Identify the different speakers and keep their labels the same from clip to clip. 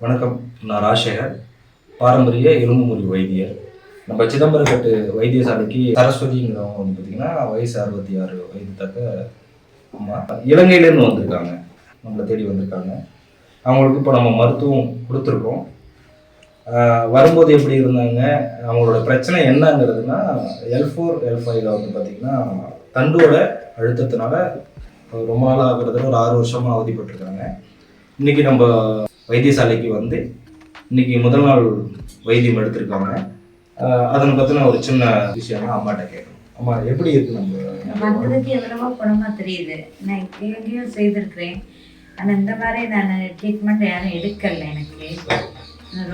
Speaker 1: வணக்கம். நான் ராஜசேகர். பாரம்பரிய எலும்புமுறி வைத்தியர். நம்ம சிதம்பரக்கட்டு வைத்தியசாலைக்கு சரஸ்வதிங்கிறவங்க வந்து பார்த்தீங்கன்னா வயசு அறுபத்தி ஆறு வயது தக்க இலங்கையிலேருந்து வந்திருக்காங்க. நம்மளை தேடி வந்திருக்காங்க. அவங்களுக்கு இப்போ நம்ம மருத்துவம் கொடுத்துருக்கோம். வரும்போது எப்படி இருந்தாங்க? அவங்களோட பிரச்சனை என்னங்கிறதுனா எல் ஃபோர் எல் ஃபைவ்ல வந்து பார்த்திங்கன்னா தண்டோட அழுத்தத்தினால ரொம்ப நாள் ஆகிறதுல ஒரு ஆறு வருஷமாக அவதிப்பட்டிருக்காங்க. இன்றைக்கி நம்ம வைத்தியசாலைக்கு வந்து இன்னைக்கு முதல் நாள் வைத்தியம் எடுத்திருக்காங்க. அதனை பற்றின ஒரு சின்ன விஷயம் அம்மாட்ட கேட்கணும். அம்மா எப்படி இருக்கு நம்ம?
Speaker 2: வந்ததுக்கு எவ்வளவோ குணமா தெரியுது. நான் எங்கேயோ செய்திருக்கிறேன். ஆனா இந்த மாதிரி நான் ட்ரீட்மெண்ட் யாரும் எடுக்கல எனக்கு.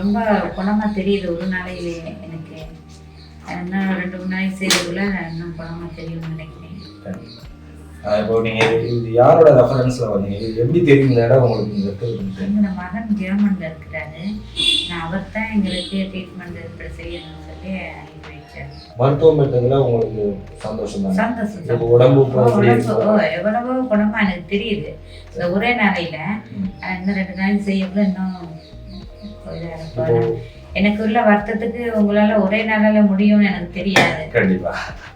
Speaker 2: ரொம்ப குணமா தெரியுது. ஒரு நாளையிலே எனக்கு. இன்னும் ரெண்டு மூணு நாளைக்கு செய்யறதுக்குள்ள இன்னும் குணமா தெரியும்னு நினைக்கிறேன்.
Speaker 1: இப்போ நீங்கள் இது யாரோட ரெஃபரன்ஸில் வந்தீங்க? இது எப்படி இந்த இடம் உங்களுக்கு இங்கே இருக்குது
Speaker 2: எங்களோட மகன் ஜெர்மன்ல இருக்கிறாரு. நான் அவர் தான் எங்களுக்கு ட்ரீட்மெண்ட் இப்படி செய்யணும்னு சொல்லி அனுப்பி வச்சார்.
Speaker 1: மருத்துவம் பெற்றதுல உங்களுக்கு சந்தோஷம் தான்?
Speaker 2: சந்தோஷம்
Speaker 1: உடம்பு
Speaker 2: எவ்வளவோ குணமா எனக்கு தெரியுது. இந்த ஒரே நாளையில இன்னும் ரெண்டு நாளைக்கு செய்யக்குள்ள இன்னும் எனக்கு உள்ள வருத்தத்துக்கு உங்களால ஒரே நாளால முடியும்னு எனக்கு தெரியாது.
Speaker 1: கண்டிப்பா.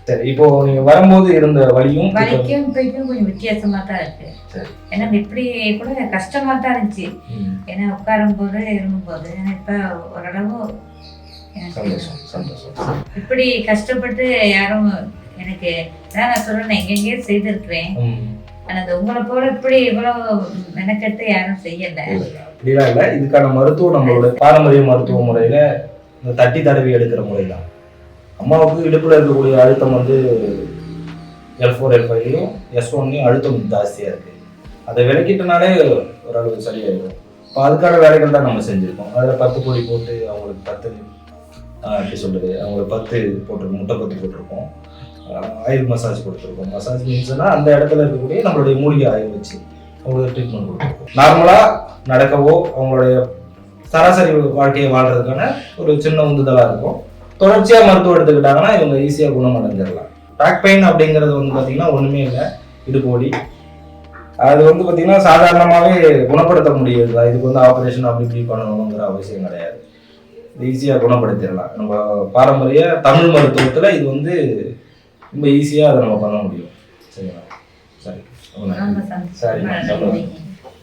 Speaker 1: சரி இப்போ நீங்க வரும்போது இருந்த வலியும்
Speaker 2: வலிக்கும் இப்ப இப்பயும் கொஞ்சம் வித்தியாசமா தான் இருக்கு. எனக்கு இப்படி கூட கஷ்டமா தான் இருந்துச்சு. ஏன்னா உட்காரும் போது இருக்கும் போது ஆனா இப்ப ஓரளவு இப்படி கஷ்டப்பட்டு யாரும் எனக்கு நான் சொல்றேன் எங்கெங்கேயோ செய்திருக்கிறேன். ஆனா அது உங்களை போல இப்படி இவ்வளவு மெனக்கெட்டு யாரும் செய்யல.
Speaker 1: அப்படிலாம் இல்லை இதுக்கான மருத்துவம் நம்மளோட பாரம்பரிய மருத்துவ முறையில் இந்த தட்டி தடவி எடுக்கிற முறை தான் அம்மாவுக்கு இடுப்பில் இருக்கக்கூடிய அழுத்தம் வந்து எல் ஃபோர் எல் ஃபைவ்லையும் எஸ் ஒன்லையும் அழுத்தம் ஜாஸ்தியாக இருக்குது அதை விளக்கிட்டனாலே ஓரளவு சரியாயிடும். இப்போ அதுக்கான வேலைகள் தான் நம்ம செஞ்சுருக்கோம். அதில் பத்து பொடி போட்டு அவங்களுக்கு பத்து எப்படி சொல்கிறது அவங்களுக்கு பத்து போட்டிருக்கோம் முட்டை பத்து போட்டிருக்கோம். ஆயில் மசாஜ் கொடுத்துருக்கோம். மசாஜ் மீன்ஸ்னால் அந்த இடத்துல இருக்கக்கூடிய நம்மளுடைய மூலிகை ஆயில் வச்சு அவங்களுக்கு ட்ரீட்மெண்ட் கொடுக்கும். நார்மலாக நடக்கவோ அவங்களுடைய சராசரி வாழ்க்கையை வாழ்றதுக்கான ஒரு சின்ன உந்துதலாக இருக்கும். தொடர்ச்சியாக மருத்துவம் எடுத்துக்கிட்டாங்கன்னா இவங்க ஈஸியாக குணமடைஞ்சிடலாம். பேக் பெயின் அப்படிங்கிறது வந்து பார்த்தீங்கன்னா ஒன்றுமே இல்லை. இடுப்பு வலி. அது வந்து பார்த்தீங்கன்னா சாதாரணமாகவே குணப்படுத்த முடியாது இதுக்கு வந்து ஆப்ரேஷன் அப்படி இப்படி பண்ணணுங்கிற அவசியம் கிடையாது. ஈஸியாக குணப்படுத்திடலாம். நம்ம பாரம்பரிய தமிழ் மருத்துவத்தில் இது வந்து ரொம்ப ஈஸியாக அதை நம்ம பண்ண முடியும். சரிங்களா சரி ரொம்ப